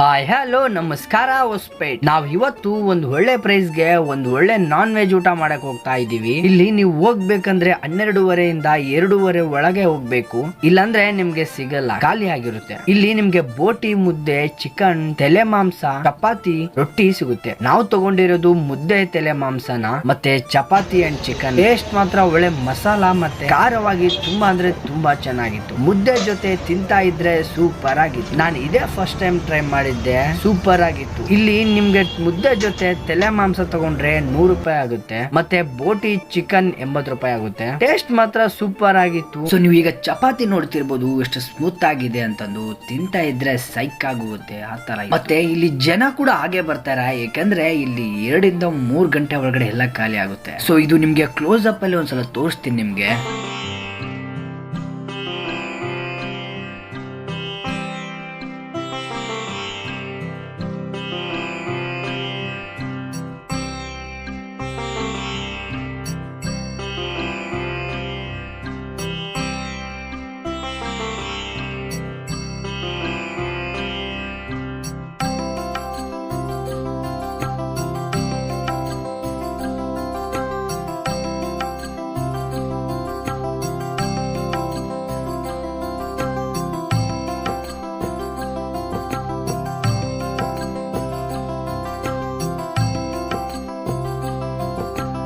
Hi hello ನಮಸ್ಕಾರ, ಹೊಸ್ಪೇಟ್. ನಾವ್ ಇವತ್ತು ಒಂದು ಒಳ್ಳೆ ಪ್ರೈಸ್ಗೆ ಒಂದು ಒಳ್ಳೆ ನಾನ್ ವೆಜ್ ಊಟ ಮಾಡಕ್ ಹೋಗ್ತಾ ಇದೀವಿ ಇಲ್ಲಿ ನೀವು ಹೋಗ್ಬೇಕಂದ್ರೆ ಹನ್ನೆರಡುವರೆಯಿಂದ ಎರಡೂವರೆ ಒಳಗೆ ಹೋಗ್ಬೇಕು. ಇಲ್ಲಾಂದ್ರೆ ನಿಮ್ಗೆ ಸಿಗಲ್ಲ, ಖಾಲಿ ಆಗಿರುತ್ತೆ. ಇಲ್ಲಿ ನಿಮ್ಗೆ ಬೋಟಿ ಮುದ್ದೆ ಚಿಕನ್ ತಲೆ ಮಾಂಸ, ಚಪಾತಿ, ರೊಟ್ಟಿ ಸಿಗುತ್ತೆ. ನಾವು ತಗೊಂಡಿರೋದು ಮುದ್ದೆ, ತಲೆ ಮಾಂಸನ, ಮತ್ತೆ ಚಪಾತಿ ಅಂಡ್ ಚಿಕನ್ ಟೇಸ್ಟ್ ಮಾತ್ರ ಒಳ್ಳೆ ಮಸಾಲ ಮತ್ತೆ ಖಾರವಾಗಿ ತುಂಬಾ ಅಂದ್ರೆ ತುಂಬಾ ಚೆನ್ನಾಗಿತ್ತು. ಮುದ್ದೆ ಜೊತೆ ತಿಂತಾ ಇದ್ರೆ ಸೂಪರ್ ಆಗಿತ್ತು. ನಾನು ಇದೇ ಫಸ್ಟ್ ಟೈಮ್ ಟ್ರೈ ಮಾಡಿದ್ದೆ. ಸೂಪರ್ ಆಗಿತ್ತು. ಇಲ್ಲಿ ನಿಮ್ಗೆ ಮುದ್ದೆ ಜೊತೆ ತಲೆ ಮಾಂಸ ತಗೊಂಡ್ರೆ ನೂರು ರೂಪಾಯಿ ಆಗುತ್ತೆ, ಮತ್ತೆ ಬೋಟಿ ಚಿಕನ್ ಎಂಬತ್ ರೂಪಾಯಿ ಆಗುತ್ತೆ. ಟೇಸ್ಟ್ ಮಾತ್ರ ಸೂಪರ್ ಆಗಿತ್ತು. ಸೊ ನೀವು ಈಗ ಚಪಾತಿ ನೋಡ್ತಿರ್ಬೋದು, ಎಷ್ಟು ಸ್ಮೂತ್ ಆಗಿದೆ ಅಂತಂದು. ತಿಂತಾ ಇದ್ರೆ ಸೈಕ್ ಆಗುತ್ತೆ, ಆ ತರ ಮತ್ತೆ ಇಲ್ಲಿ ಜನ ಕೂಡ ಹಾಗೆ ಬರ್ತಾರೆ ಯಾಕಂದ್ರೆ ಇಲ್ಲಿ ಎರಡಿಂದ ಮೂರ್ ಗಂಟೆ ಒಳಗಡೆ ಎಲ್ಲ ಖಾಲಿ ಆಗುತ್ತೆ. ಸೊ ಇದು ನಿಮ್ಗೆ ಕ್ಲೋಸ್ ಅಪ್ ಅಲ್ಲಿ ಒಂದ್ಸಲ ತೋರಿಸ್ತೀನಿ ನಿಮ್ಗೆ.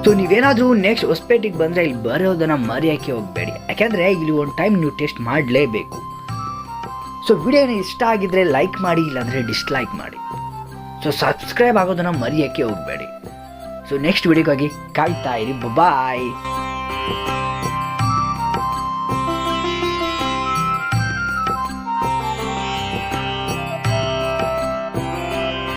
ಸೊ ನೀವೇನಾದರೂ ನೆಕ್ಸ್ಟ್ ಹೊಸಪೇಟೆಗೆ ಬಂದರೆ ಇಲ್ಲಿ ಬರೋದನ್ನು ಮರೆಯೋಕ್ಕೆ ಹೋಗಬೇಡಿ. ಯಾಕೆಂದರೆ ಇಲ್ಲಿ ಒಂದು ಟೈಮ್ ನೀವು ಟೆಸ್ಟ್ ಮಾಡಲೇಬೇಕು. ಸೊ ವಿಡಿಯೋನ ಇಷ್ಟ ಆಗಿದ್ರೆ ಲೈಕ್ ಮಾಡಿ, ಇಲ್ಲಾಂದರೆ ಡಿಸ್ಲೈಕ್ ಮಾಡಿ. ಸೊ ಸಬ್ಸ್ಕ್ರೈಬ್ ಆಗೋದನ್ನು ಮರೆಯೋಕ್ಕೆ ಹೋಗಬೇಡಿ. ಸೊ ನೆಕ್ಸ್ಟ್ ವಿಡಿಯೋಗಾಗಿ ಕಾಯ್ತಾ ಇರಿ. ಬಾಯ್